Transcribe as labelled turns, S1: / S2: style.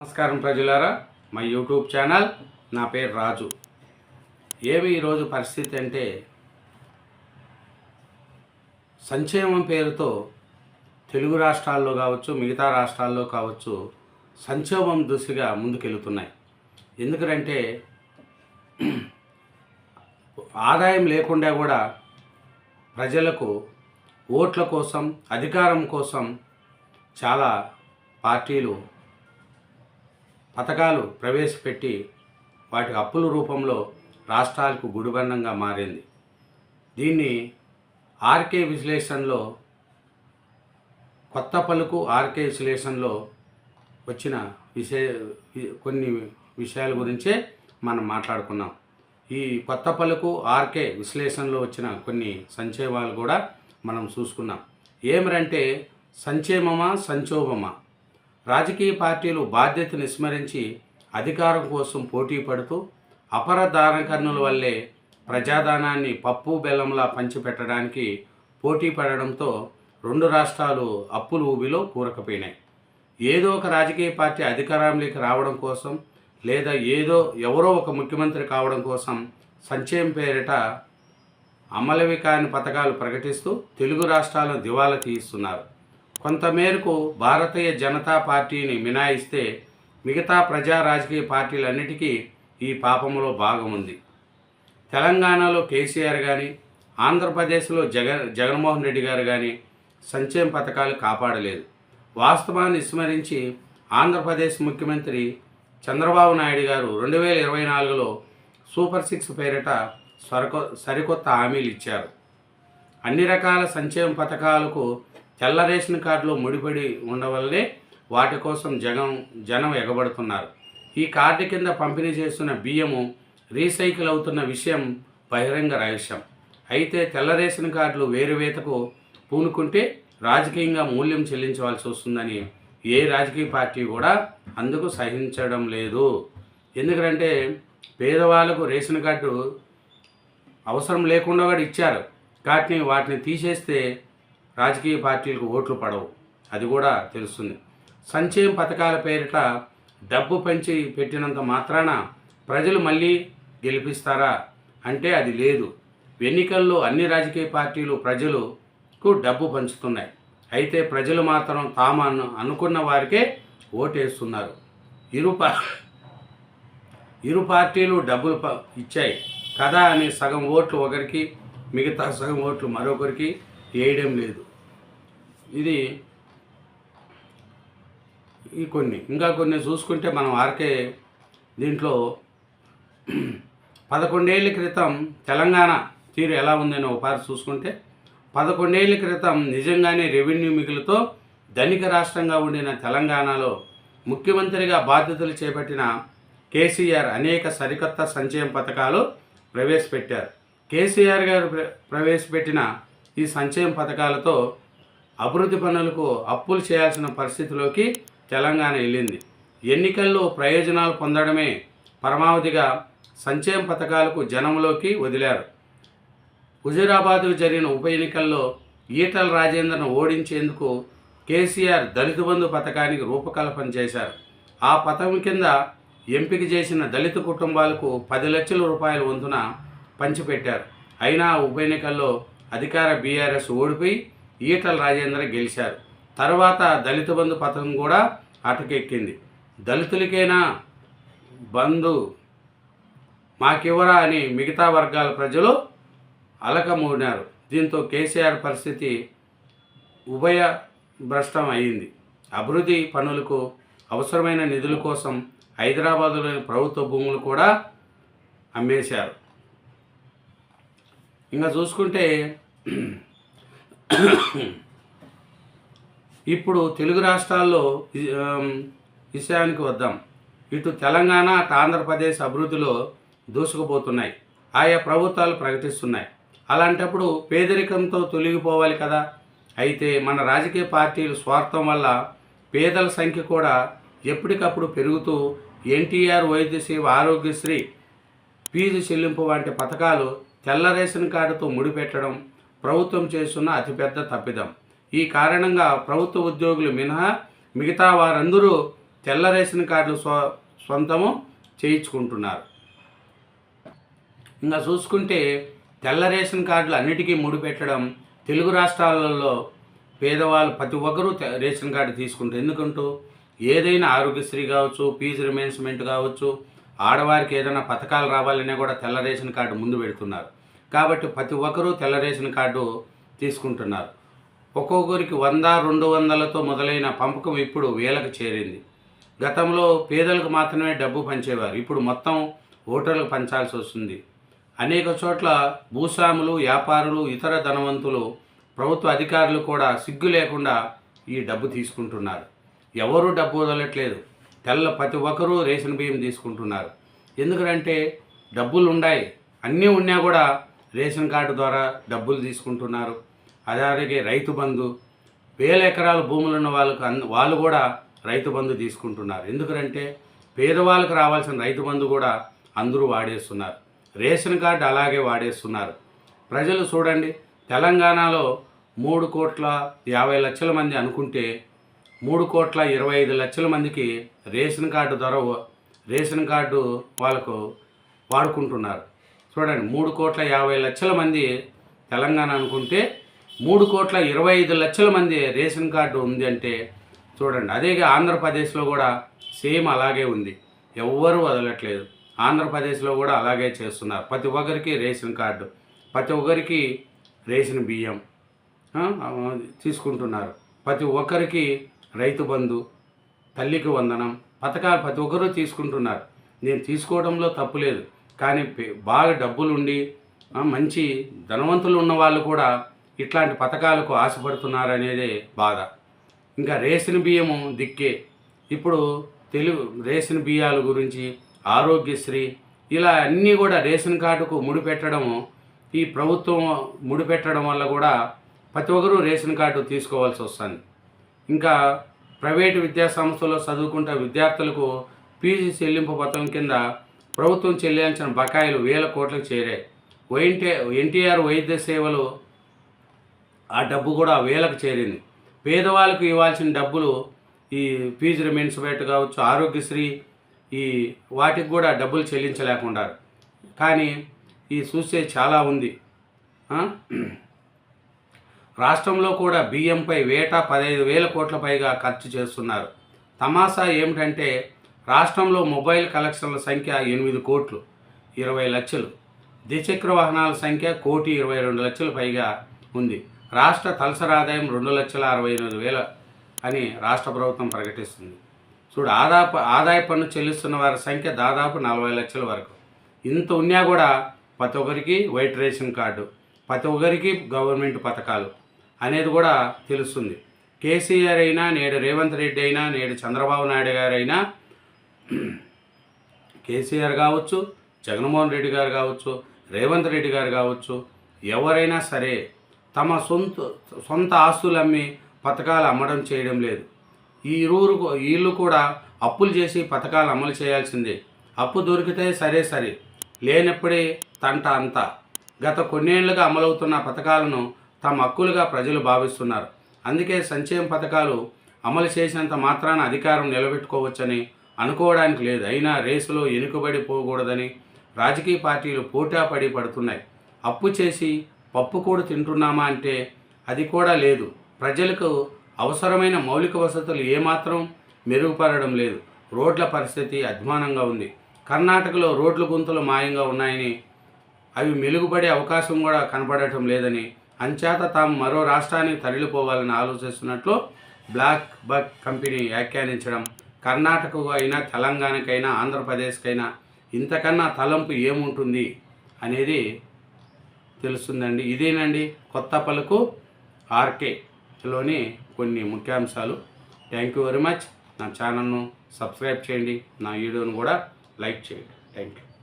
S1: నమస్కారం ప్రజలారా. మా యూట్యూబ్ ఛానల్ నా పేరు రాజు. ఏమి ఈరోజు పరిస్థితి అంటే సంక్షేమం పేరుతో తెలుగు రాష్ట్రాల్లో కావచ్చు మిగతా రాష్ట్రాల్లో కావచ్చు సంక్షేమం దిశగా ముందుకెళ్తున్నాయి. ఎందుకంటే ఆదాయం లేకుండా కూడా ప్రజలకు ఓట్ల కోసం అధికారం కోసం చాలా పార్టీలు పథకాలు ప్రవేశపెట్టి వాటి అప్పుల రూపంలో రాష్ట్రాలకు గుడిబండంగా మారింది. దీన్ని ఆర్కే విశ్లేషణలో కొత్త పలుకు ఆర్కే విశ్లేషణలో వచ్చిన విషయ కొన్ని విషయాల గురించే మనం మాట్లాడుకున్నాం. ఈ కొత్త పలుకు ఆర్కే విశ్లేషణలో వచ్చిన కొన్ని సంక్షేమాలు కూడా మనం చూసుకున్నాం. ఏమిరంటే సంక్షేమమా సంక్షోభమా? రాజకీయ పార్టీలు బాధ్యత విస్మరించి అధికారం కోసం పోటీ పడుతూ అపర దానకర్ణుల వల్లే ప్రజాదానాన్ని పప్పు బెల్లంలా పంచిపెట్టడానికి పోటీ పడడంతో రెండు రాష్ట్రాలు అప్పుల ఊబిలో కూరకపోయినాయి. ఏదో ఒక రాజకీయ పార్టీ అధికారంలోకి రావడం కోసం లేదా ఏదో ఎవరో ఒక ముఖ్యమంత్రి కావడం కోసం సంచయం పేరిట అమలువి కాని పథకాలు ప్రకటిస్తూ తెలుగు రాష్ట్రాలను దివాలా తీయిస్తున్నారు కొంతమేరకు భారతీయ జనతా పార్టీని మినాయిస్తే మిగతా ప్రజా రాజకీయ పార్టీలన్నిటికీ ఈ పాపంలో భాగం ఉంది తెలంగాణలో కేసీఆర్ కానీ ఆంధ్రప్రదేశ్లో జగన్ జగన్మోహన్ రెడ్డి గారు కానీ సంక్షేమ పథకాలు కాపాడలేదు. వాస్తవాన్ని విస్మరించి ఆంధ్రప్రదేశ్ ముఖ్యమంత్రి చంద్రబాబు నాయుడు గారు రెండు వేల ఇరవై నాలుగులో సూపర్ సిక్స్ పేరిట సరికొ సరికొత్త హామీలు ఇచ్చారు. అన్ని రకాల సంక్షేమ పథకాలకు తెల్ల రేషన్ కార్డులో ముడిపడి ఉండవల్లే వాటి కోసం జగం జనం ఎగబడుతున్నారు. ఈ కార్డు కింద పంపిణీ చేస్తున్న బియ్యము రీసైకిల్ అవుతున్న విషయం బహిరంగ రహస్యం. అయితే తెల్ల రేషన్ కార్డులు వేరువేతకు పూనుకుంటే రాజకీయంగా మూల్యం చెల్లించవలసి వస్తుందని ఏ రాజకీయ పార్టీ కూడా అందుకు సహించడం లేదు. ఎందుకంటే పేదవాళ్ళకు రేషన్ కార్డు అవసరం లేకుండా కూడా ఇచ్చారు. వాటిని వాటిని తీసేస్తే రాజకీయ పార్టీలకు ఓట్లు పడవు. అది కూడా తెలుస్తుంది. సంక్షేమ పథకాల పేరిట డబ్బు పెంచి పెట్టినంత మాత్రాన ప్రజలు మళ్ళీ గెలిపిస్తారా? అంటే అది లేదు. ఎన్నికల్లో అన్ని రాజకీయ పార్టీలు ప్రజలకు డబ్బు పంచుతున్నాయి. అయితే ప్రజలు మాత్రం తాము అను అనుకున్న వారికే ఓటేస్తున్నారు. ఇరు పా ఇరు పార్టీలు డబ్బులు ప- ఇచ్చాయి. కదా అని సగం ఓట్లు ఒకరికి మిగతా సగం ఓట్లు మరొకరికి వేయడం లేదు. ఇది ఈ కొన్ని. ఇంకా కొన్ని చూసుకుంటే మనం ఆర్కే దీంట్లో పదకొండేళ్ళ క్రితం తెలంగాణ తీరు ఎలా ఉందని ఒకసారి చూసుకుంటే పదకొండేళ్ళ క్రితం నిజంగానే రెవెన్యూ మిగులుతో ధనిక రాష్ట్రంగా ఉండిన తెలంగాణలో ముఖ్యమంత్రిగా బాధ్యతలు చేపట్టిన కేసీఆర్ అనేక సరికొత్త సంచయం పథకాలు ప్రవేశపెట్టారు. కేసీఆర్ గారు ప్ర- ప్రవేశపెట్టిన ఈ సంచయం పథకాలతో అభివృద్ధి పనులకు అప్పులు చేయాల్సిన పరిస్థితిలోకి తెలంగాణ వెళ్ళింది. ఎన్నికల్లో ప్రయోజనాలు పొందడమే పరమావధిగా సంక్షేమ పథకాలకు జనంలోకి వదిలారు. హుజూరాబాద్కు జరిగిన ఉప ఎన్నికల్లో ఈటల రాజేందర్ను ఓడించేందుకు కేసీఆర్ దళిత బంధు పథకానికి రూపకల్పన చేశారు. ఆ పథకం కింద ఎంపిక చేసిన దళిత కుటుంబాలకు పది లక్షల రూపాయల వంతున పంచిపెట్టారు. అయినా ఉప ఎన్నికల్లో అధికార బీఆర్ఎస్ ఓడిపోయి ఈటల రాజేంద్ర గెలిచారు. తర్వాత దళిత బంధు పథకం కూడా అటకెక్కింది. దళితులకైనా? బంధు మాకివ్వరా అని మిగతా వర్గాల ప్రజలు అలకమూడినారు. దీంతో కేసీఆర్ పరిస్థితి ఉభయ భ్రష్టం అయింది. అభివృద్ధి పనులకు అవసరమైన నిధుల కోసం హైదరాబాదులోని ప్రభుత్వ భూములు కూడా అమ్మేశారు. ఇంకా చూసుకుంటే ఇప్పుడు తెలుగు రాష్ట్రాల్లో విషయానికి వద్దాం. ఇటు తెలంగాణ అటు ఆంధ్రప్రదేశ్ అభివృద్ధిలో దూసుకుపోతున్నాయి. ఆయా ప్రభుత్వాలు ప్రకటిస్తున్నాయి అలాంటప్పుడు పేదరికంతో తొలగిపోవాలి కదా. అయితే మన రాజకీయ పార్టీలు స్వార్థం వల్ల పేదల సంఖ్య కూడా ఎప్పటికప్పుడు పెరుగుతూ ఎన్టీఆర్ వైద్యసేవ ఆరోగ్యశ్రీ ఫీజు చెల్లింపు వంటి పథకాలు తెల్ల రేషన్ కార్డుతో ముడిపెట్టడం ప్రభుత్వం చేస్తున్న అతిపెద్ద తప్పిదం. ఈ కారణంగా ప్రభుత్వ ఉద్యోగులు మినహా మిగతా వారందరూ తెల్ల రేషన్ కార్డులు స్వ సొంతము చేయించుకుంటున్నారు. ఇంకా చూసుకుంటే తెల్ల రేషన్ కార్డులు అన్నిటికీ ముడిపెట్టడం తెలుగు రాష్ట్రాలలో పేదవాళ్ళు ప్రతి ఒక్కరూ తె- రేషన్ కార్డు తీసుకుంటారు. ఎందుకంటూ ఏదైనా ఆరోగ్యశ్రీ కావచ్చు ఫీజు రిమెన్స్మెంట్ కావచ్చు ఆడవారికి ఏదైనా పథకాలు రావాలనే కూడా తెల్ల రేషన్ కార్డు ముందు పెడుతున్నారు. కాబట్టి ప్రతి ఒక్కరూ తెల్ల రేషన్ కార్డు తీసుకుంటున్నారు. ఒక్కొక్కరికి వంద రెండు వందలతో మొదలైన పంపకం ఇప్పుడు వేలకు చేరింది. గతంలో పేదలకు మాత్రమే డబ్బు పంచేవారు. ఇప్పుడు మొత్తం ఓటర్లకు పంచాల్సి వస్తుంది. అనేక చోట్ల భూస్వాములు వ్యాపారులు ఇతర ధనవంతులు ప్రభుత్వ అధికారులు కూడా సిగ్గు లేకుండా ఈ డబ్బు తీసుకుంటున్నారు. ఎవరు డబ్బు వదలట్లేదు. తెల్ల ప్రతి ఒక్కరూ రేషన్ బియ్యం తీసుకుంటున్నారు. ఎందుకంటే డబ్బులు ఉన్నాయి అన్నీ ఉన్నా కూడా రేషన్ కార్డు ద్వారా డబ్బులు తీసుకుంటున్నారు. అలాగే రైతు బంధు వేల ఎకరాల భూములు ఉన్న వాళ్ళకు అన్ వాళ్ళు కూడా రైతు బంధు తీసుకుంటున్నారు. ఎందుకంటే పేదవాళ్ళకు రావాల్సిన రైతు బంధు కూడా అందరూ వాడేస్తున్నారు. రేషన్ కార్డు అలాగే వాడేస్తున్నారు. ప్రజలు చూడండి తెలంగాణలో మూడు కోట్ల యాభై లక్షల మంది అనుకుంటే మూడు కోట్ల ఇరవై ఐదు లక్షల మందికి రేషన్ కార్డు ధర రేషన్ కార్డు వాళ్ళకు వాడుకుంటున్నారు. చూడండి మూడు కోట్ల యాభై లక్షల మంది తెలంగాణ అనుకుంటే మూడు కోట్ల ఇరవై ఐదు లక్షల మంది రేషన్ కార్డు ఉంది అంటే చూడండి అదే ఆంధ్రప్రదేశ్లో కూడా సేమ్ అలాగే ఉంది. ఎవ్వరూ వదలట్లేదు. ఆంధ్రప్రదేశ్లో కూడా అలాగే చేస్తున్నారు. ప్రతి ఒక్కరికి రేషన్ కార్డు ప్రతి ఒక్కరికి రేషన్ బియ్యం తీసుకుంటున్నారు. ప్రతి ఒక్కరికి రైతు బంధు తల్లికి వందనం పథకాలు ప్రతి ఒక్కరూ తీసుకుంటున్నారు. నేను తీసుకోవడంలో తప్పు లేదు. కానీ బాగా డబ్బులుండి మంచి ధనవంతులు ఉన్న వాళ్ళు కూడా ఇట్లాంటి పథకాలకు ఆశపడుతున్నారు అనేదే బాధ. ఇంకా రేషన్ బియ్యము దిక్కే. ఇప్పుడు తెలుగు రేషన్ బియ్యాల గురించి ఆరోగ్యశ్రీ ఇలా అన్నీ కూడా రేషన్ కార్డుకు ముడిపెట్టడము ఈ ప్రభుత్వం ముడిపెట్టడం వల్ల కూడా ప్రతి ఒక్కరూ రేషన్ కార్డు తీసుకోవాల్సి వస్తుంది. ఇంకా ప్రైవేటు విద్యాసంస్థలో చదువుకుంటే విద్యార్థులకు పీజీ చెల్లింపు పథకం కింద ప్రభుత్వం చెల్లించిన బకాయిలు వేల కోట్లకు చేరాయి. వైఎన్టీ ఎన్టీఆర్ వైద్య సేవలు ఆ డబ్బు కూడా వేలకు చేరింది. పేదవాళ్ళకు ఇవ్వాల్సిన డబ్బులు ఈ ఫీజు రిమెన్స్మెంట్ కావచ్చు ఆరోగ్యశ్రీ ఈ వాటికి కూడా డబ్బులు చెల్లించలేకుండా కానీ ఈ చూస్తే చాలా ఉంది. రాష్ట్రంలో కూడా బియ్యంపై వేట పదహైదు వేల కోట్ల పైగా ఖర్చు చేస్తున్నారు. తమాషా ఏమిటంటే రాష్ట్రంలో మొబైల్ కలెక్షన్ల సంఖ్య ఎనిమిది కోట్లు ఇరవై లక్షలు. ద్విచక్ర వాహనాల సంఖ్య కోటి ఇరవై రెండు లక్షలు పైగా ఉంది. రాష్ట్ర తలసరి ఆదాయం రెండు లక్షల అరవై ఎనిమిది వేల అని రాష్ట్ర ప్రభుత్వం ప్రకటిస్తుంది. చూడు ఆదాపు ఆదాయ పన్ను చెల్లిస్తున్న వారి సంఖ్య దాదాపు నలభై లక్షల వరకు. ఇంత ఉన్నా కూడా ప్రతి ఒక్కరికి వైట్ రేషన్ కార్డు ప్రతి ఒక్కరికి గవర్నమెంట్ పథకాలు అనేది కూడా తెలుస్తుంది. కేసీఆర్ అయినా నేడు రేవంత్ రెడ్డి అయినా నేడు చంద్రబాబు నాయుడు గారైనా కేసీఆర్ కావచ్చు జగన్మోహన్ రెడ్డి గారు కావచ్చు రేవంత్ రెడ్డి గారు కావచ్చు ఎవరైనా సరే తమ సొంత సొంత ఆస్తులు అమ్మి పథకాలు అమ్మడం చేయడం లేదు. ఈ ఇరువురు వీళ్ళు కూడా అప్పులు చేసి పథకాలు అమలు చేయాల్సిందే. అప్పు దొరికితే సరే సరే లేనప్పుడే తంట అంతా. గత కొన్నేళ్ళుగా అమలవుతున్న పథకాలను తమ హక్కులుగా ప్రజలు భావిస్తున్నారు. అందుకే సంక్షేమ పథకాలు అమలు చేసినంత మాత్రాన అధికారం నిలబెట్టుకోవచ్చని అనుకోవడానికి లేదు. అయినా రేసులో ఎనుకబడిపోకూడదని రాజకీయ పార్టీలు పోటాపడి పడుతున్నాయి. అప్పు చేసి పప్పు కూడా తింటున్నామా అంటే అది కూడా లేదు. ప్రజలకు అవసరమైన మౌలిక వసతులు ఏమాత్రం మెరుగుపడడం లేదు. రోడ్ల పరిస్థితి అధ్వానంగా ఉంది. కర్ణాటకలో రోడ్ల గుంతలు మాయంగా ఉన్నాయని అవి మెరుగుపడే అవకాశం కూడా కనపడటం లేదని అంచేత తాము మరో రాష్ట్రానికి తరలిపోవాలని ఆలోచిస్తున్నట్లు బ్లాక్ బక్ కంపెనీ వ్యాఖ్యానించడం కర్ణాటకకు అయినా తెలంగాణకైనా ఆంధ్రప్రదేశ్కైనా ఇంతకన్నా తలంపు ఏముంటుంది అనేది తెలుస్తుందండి. ఇదేనండి కొత్త పలుకు ఆర్కేలోని కొన్ని ముఖ్యాంశాలు. థ్యాంక్ యూ వెరీ మచ్ నా ఛానల్ను సబ్స్క్రైబ్ చేయండి. నా వీడియోను కూడా లైక్ చేయండి. Thank you